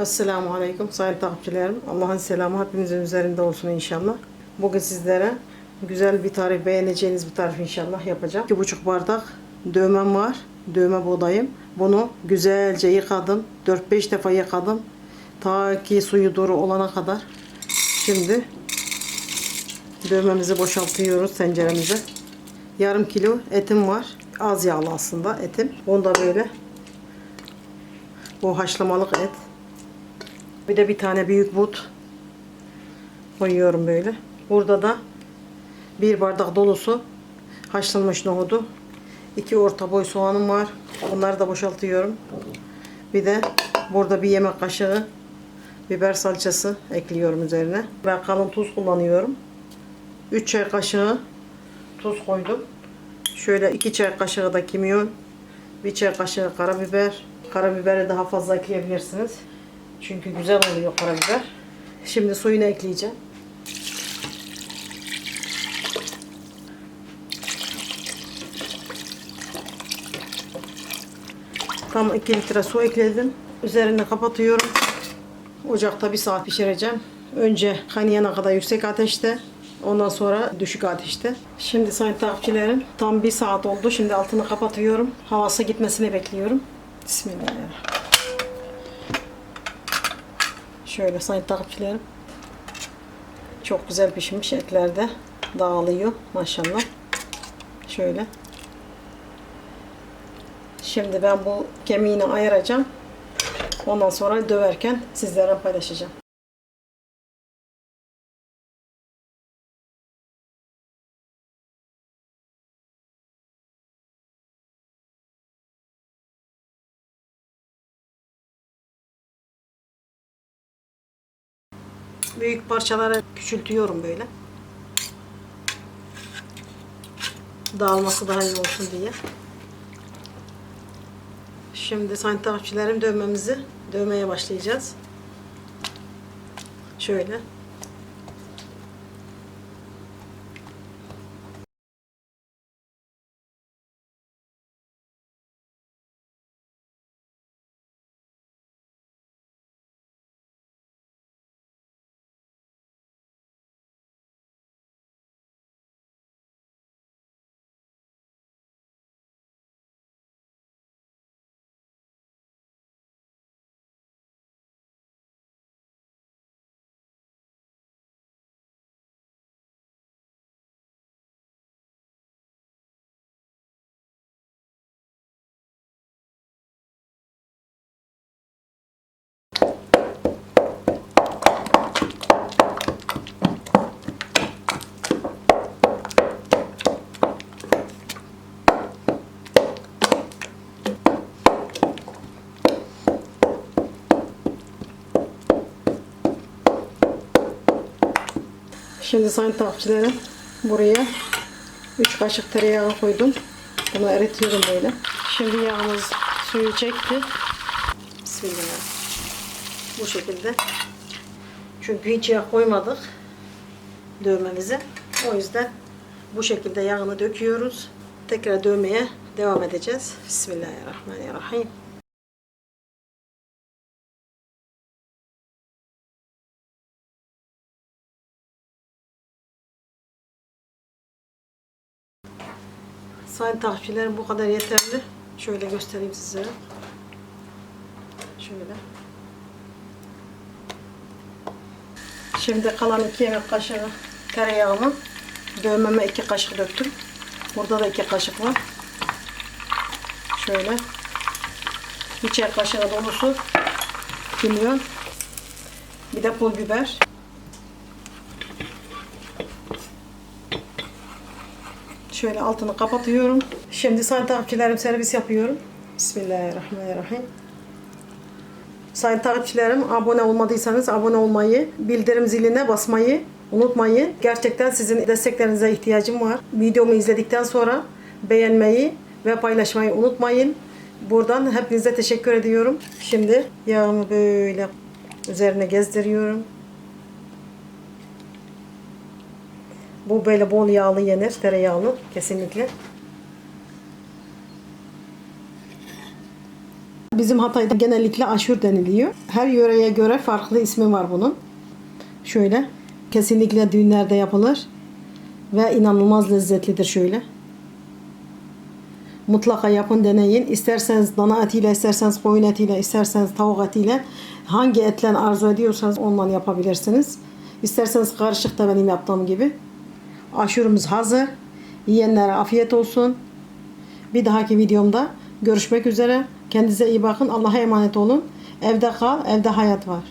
Esselamu Aleyküm sayın takipçilerim. Allah'ın selamı hepimizin üzerinde olsun inşallah. Bugün sizlere güzel bir tarif, beğeneceğiniz bir tarif inşallah yapacağım. 2,5 bardak dövmem var. Dövme buğdayım. Bunu güzelce yıkadım. 4-5 defa yıkadım. Ta ki suyu duru olana kadar. Şimdi dövmemizi boşaltıyoruz tenceremize. Yarım kilo etim var. Az yağlı aslında etim. Onu da böyle bu haşlamalık et. Bir de bir tane büyük but koyuyorum böyle. Burada da bir bardak dolusu haşlanmış nohudu. iki orta boy soğanım var. Onları da boşaltıyorum. Bir de burada bir yemek kaşığı biber salçası ekliyorum üzerine. Ben kalın tuz kullanıyorum. 3 çay kaşığı tuz koydum. Şöyle 2 çay kaşığı da kimyon. Bir çay kaşığı karabiber. Karabiberi daha fazla ekleyebilirsiniz. Çünkü güzel oluyor karabiber. Şimdi suyunu ekleyeceğim. Tam 2 litre su ekledim. Üzerini kapatıyorum. Ocakta bir saat pişireceğim. Önce kaynayana kadar yüksek ateşte. Ondan sonra düşük ateşte. Şimdi sayın takipçilerim tam bir saat oldu. Şimdi altını kapatıyorum. Havası gitmesini bekliyorum. Bismillahirrahmanirrahim. Şöyle sayın takipçilerim. Çok güzel pişmiş etler de dağılıyor maşallah. Şöyle. Şimdi ben bu kemiğini ayıracağım. Ondan sonra döverken sizlere paylaşacağım. Büyük parçalara küçültüyorum böyle. Dağılması daha iyi olsun diye. Şimdi sayın takipçilerim dövmemizi dövmeye başlayacağız. Şöyle. Şimdi sayın takipçilerim buraya 3 kaşık tereyağı koydum. Bunu eritiyorum böyle. Şimdi yağımız suyu çekti. Bismillah. Bu şekilde. Çünkü hiç yağ koymadık dövmemize. O yüzden bu şekilde yağını döküyoruz. Tekrar dövmeye devam edeceğiz. Bismillahirrahmanirrahim. Sayın takipçilerim bu kadar yeterli. Şöyle göstereyim size. Şöyle. Şimdi kalan iki yemek kaşığı tereyağımı dövmeme iki kaşık döktüm. Burada da iki kaşık var. Şöyle. Bir çay kaşığı dolusu kimyon. Bir de pul biber. Şöyle altını kapatıyorum. Şimdi sayın servis yapıyorum. Bismillahirrahmanirrahim. Sayın takipçilerim abone olmadıysanız abone olmayı, bildirim ziline basmayı unutmayın. Gerçekten sizin desteklerinize ihtiyacım var. Videomu izledikten sonra beğenmeyi ve paylaşmayı unutmayın. Buradan hepinize teşekkür ediyorum. Şimdi yağımı böyle üzerine gezdiriyorum. Bu böyle bol yağlı yenir, tereyağlı kesinlikle. bizim Hatay'da genellikle aşur deniliyor. Her yöreye göre farklı ismi var bunun. Şöyle. Kesinlikle düğünlerde yapılır. Ve inanılmaz lezzetlidir şöyle. Mutlaka yapın deneyin. İsterseniz dana etiyle, isterseniz koyun etiyle, isterseniz tavuk etiyle hangi etle arzu ediyorsanız ondan yapabilirsiniz. İsterseniz karışık da benim yaptığım gibi. Aşurumuz hazır. Yiyenlere afiyet olsun. Bir dahaki videomda görüşmek üzere. Kendinize iyi bakın. Allah'a emanet olun. Evde kal, evde hayat var.